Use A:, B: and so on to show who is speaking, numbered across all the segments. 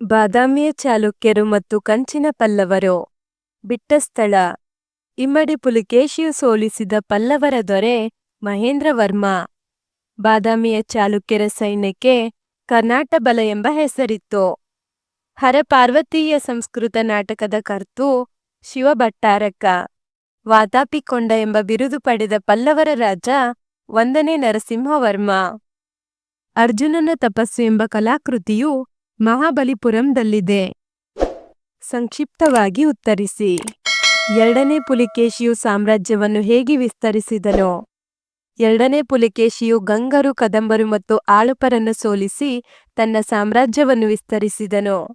A: ಬಾದಾಮಿಯ ಚಾಲುಕ್ಯರು ಮತ್ತು ಕಂಚಿನ ಪಲ್ಲವರು. ಬಿಟ್ಟ ಸ್ಥಳ. ಇಮ್ಮಡಿ ಪುಲಿಕೇಶಿಯು ಸೋಲಿಸಿದ ಪಲ್ಲವರ ದೊರೆ ಮಹೇಂದ್ರವರ್ಮ ಬಾದಾಮಿಯ ಚಾಲುಕ್ಯರ ಸೈನ್ಯಕ್ಕೆ ಕರ್ನಾಟ ಬಲ ಎಂಬ ಹೆಸರಿತ್ತು. ಹರಪಾರ್ವತೀಯ ಸಂಸ್ಕೃತ ನಾಟಕದ ಕರ್ತು ಶಿವಭಟ್ಟಾರಕ. ವಾತಾಪಿಕೊಂಡ ಎಂಬ ಬಿರುದು ಪಡೆದ ಪಲ್ಲವರ ರಾಜ ಒಂದನೇ ನರಸಿಂಹವರ್ಮ. ಅರ್ಜುನನ ತಪಸ್ಸು ಎಂಬ ಕಲಾಕೃತಿಯು ಮಹಾಬಲಿಪುರಂದಲ್ಲಿದೆ. ಸಂಕ್ಷಿಪ್ತವಾಗಿ ಉತ್ತರಿಸಿ. ಎರಡನೇ ಪುಲಿಕೇಶಿಯು ಸಾಮ್ರಾಜ್ಯವನ್ನು ಹೇಗೆ ವಿಸ್ತರಿಸಿದನೋ. ಎರಡನೇ ಪುಲಿಕೇಶಿಯು ಗಂಗರು, ಕದಂಬರು ಮತ್ತು ಆಳುಪರನ್ನು ಸೋಲಿಸಿ ತನ್ನ ಸಾಮ್ರಾಜ್ಯವನ್ನು ವಿಸ್ತರಿಸಿದನು.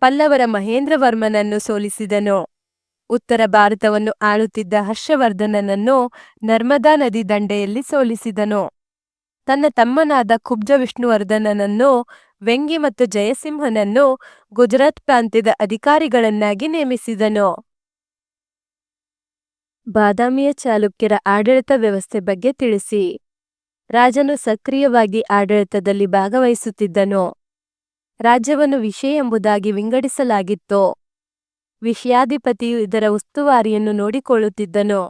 A: ಪಲ್ಲವರ ಮಹೇಂದ್ರವರ್ಮನನ್ನು ಸೋಲಿಸಿದನು. ಉತ್ತರ ಭಾರತವನ್ನು ಆಳುತ್ತಿದ್ದ ಹರ್ಷವರ್ಧನನನ್ನು ನರ್ಮದಾ ನದಿ ದಂಡೆಯಲ್ಲಿ ಸೋಲಿಸಿದನು. ತನ್ನ ತಮ್ಮನಾದ ಕುಬ್ಜ ವಿಷ್ಣುವರ್ಧನನನ್ನು, ವೆಂಗಿ ಮತ್ತು ಜಯಸಿಂಹನನ್ನು ಗುಜರಾತ್ ಪ್ರಾಂತ್ಯದ ಅಧಿಕಾರಿಗಳನ್ನಾಗಿ ನೇಮಿಸಿದನು. ಬಾದಾಮಿಯ ಚಾಲುಕ್ಯರ ಆಡಳಿತ ವ್ಯವಸ್ಥೆ ಬಗ್ಗೆ ತಿಳಿಸಿ. ರಾಜನು ಸಕ್ರಿಯವಾಗಿ ಆಡಳಿತದಲ್ಲಿ ಭಾಗವಹಿಸುತ್ತಿದ್ದನು. ರಾಜ್ಯವನ್ನು ವಿಷಯ ಎಂಬುದಾಗಿ ವಿಂಗಡಿಸಲಾಗಿತ್ತು. ವಿಷಯಾಧಿಪತಿಯು ಇದರ ಉಸ್ತುವಾರಿಯನ್ನು ನೋಡಿಕೊಳ್ಳುತ್ತಿದ್ದನು.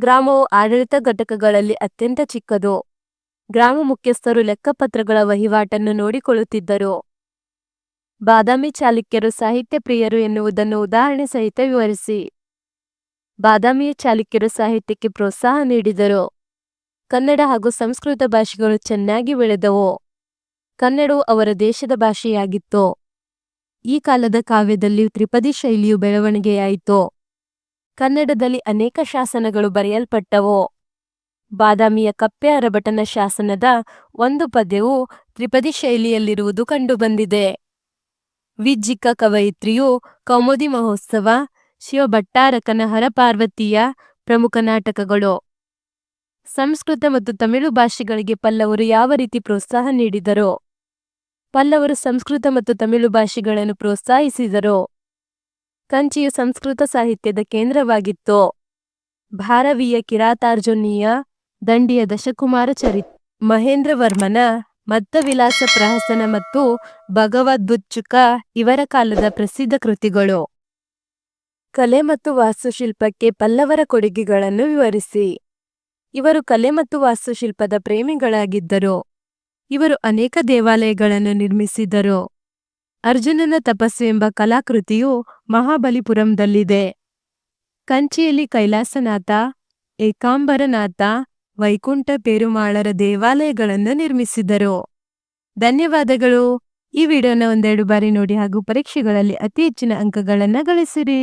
A: ಗ್ರಾಮವು ಆಡಳಿತ ಘಟಕಗಳಲ್ಲಿ ಅತ್ಯಂತ ಚಿಕ್ಕದು. ಗ್ರಾಮ ಮುಖ್ಯಸ್ಥರು ಲೆಕ್ಕಪತ್ರಗಳ ವಹಿವಾಟನ್ನು ನೋಡಿಕೊಳ್ಳುತ್ತಿದ್ದರು. ಬಾದಾಮಿ ಚಾಲುಕ್ಯರು ಸಾಹಿತ್ಯ ಪ್ರಿಯರು ಎನ್ನುವುದನ್ನು ಉದಾಹರಣೆ ಸಹಿತ ವಿವರಿಸಿ. ಬಾದಾಮಿಯ ಚಾಲುಕ್ಯರು ಸಾಹಿತ್ಯಕ್ಕೆ ಪ್ರೋತ್ಸಾಹ ನೀಡಿದರು. ಕನ್ನಡ ಹಾಗೂ ಸಂಸ್ಕೃತ ಭಾಷೆಗಳು ಚೆನ್ನಾಗಿ ಬೆಳೆದವು. ಕನ್ನಡವು ಅವರ ದೇಶದ ಭಾಷೆಯಾಗಿತ್ತು. ಈ ಕಾಲದ ಕಾವ್ಯದಲ್ಲಿ ತ್ರಿಪದಿ ಶೈಲಿಯು ಬೆಳವಣಿಗೆಯಾಯಿತು. ಕನ್ನಡದಲ್ಲಿ ಅನೇಕ ಶಾಸನಗಳು ಬರೆಯಲ್ಪಟ್ಟವು. ಬಾದಾಮಿಯ ಕಪ್ಪೆ ಅರಬಟನ ಶಾಸನದ ಒಂದು ಪದ್ಯವು ತ್ರಿಪದಿ ಶೈಲಿಯಲ್ಲಿರುವುದು ಕಂಡುಬಂದಿದೆ. ವಿಜ್ಜಿಕ್ಕ ಕವಯಿತ್ರಿಯು ಕೌಮುದಿ ಮಹೋತ್ಸವ ಶಿವಭಟ್ಟಾರಕನ ಹರಪಾರ್ವತಿಯ ಪ್ರಮುಖ ನಾಟಕಗಳು. ಸಂಸ್ಕೃತ ಮತ್ತು ತಮಿಳು ಭಾಷೆಗಳಿಗೆ ಪಲ್ಲವರು ಯಾವ ರೀತಿ ಪ್ರೋತ್ಸಾಹ ನೀಡಿದರು? ಪಲ್ಲವರು ಸಂಸ್ಕೃತ ಮತ್ತು ತಮಿಳು ಭಾಷೆಗಳನ್ನು ಪ್ರೋತ್ಸಾಹಿಸಿದರು. ಕಂಚಿಯು ಸಂಸ್ಕೃತ ಸಾಹಿತ್ಯದ ಕೇಂದ್ರವಾಗಿತ್ತು. ಭಾರವೀಯ ಕಿರಾತಾರ್ಜುನೀಯ ದಂಡಿಯ ದಶಕುಮಾರ ಚರಿತ್. ಮಹೇಂದ್ರವರ್ಮನ ಮತ್ತವಿಲಾಸ ಪ್ರಹಸನ ಮತ್ತು ಭಗವದ್ಬುಚ್ಚುಕ ಇವರ ಕಾಲದ ಪ್ರಸಿದ್ಧ ಕೃತಿಗಳು. ಕಲೆ ಮತ್ತು ವಾಸ್ತುಶಿಲ್ಪಕ್ಕೆ ಪಲ್ಲವರ ಕೊಡುಗೆಗಳನ್ನು ವಿವರಿಸಿ. ಇವರು ಕಲೆ ಮತ್ತು ವಾಸ್ತುಶಿಲ್ಪದ ಪ್ರೇಮಿಗಳಾಗಿದ್ದರು. ಇವರು ಅನೇಕ ದೇವಾಲಯಗಳನ್ನು ನಿರ್ಮಿಸಿದರು. ಅರ್ಜುನನ ತಪಸ್ಸು ಎಂಬ ಕಲಾಕೃತಿಯು ಮಹಾಬಲಿಪುರಂದಲ್ಲಿದೆ. ಕಂಚಿಯಲ್ಲಿ ಕೈಲಾಸನಾಥ, ಏಕಾಂಬರನಾಥ ವೈಕುಂಠ ಪೇರುಮಾಳರ ದೇವಾಲಯಗಳನ್ನು ನಿರ್ಮಿಸಿದರು. ಧನ್ಯವಾದಗಳು. ಈ ವಿಡಿಯೋನ ಒಂದೆರಡು ಬಾರಿ ನೋಡಿ ಹಾಗೂ ಪರೀಕ್ಷೆಗಳಲ್ಲಿ ಅತಿ ಹೆಚ್ಚಿನ ಅಂಕಗಳನ್ನು ಗಳಿಸಿರಿ.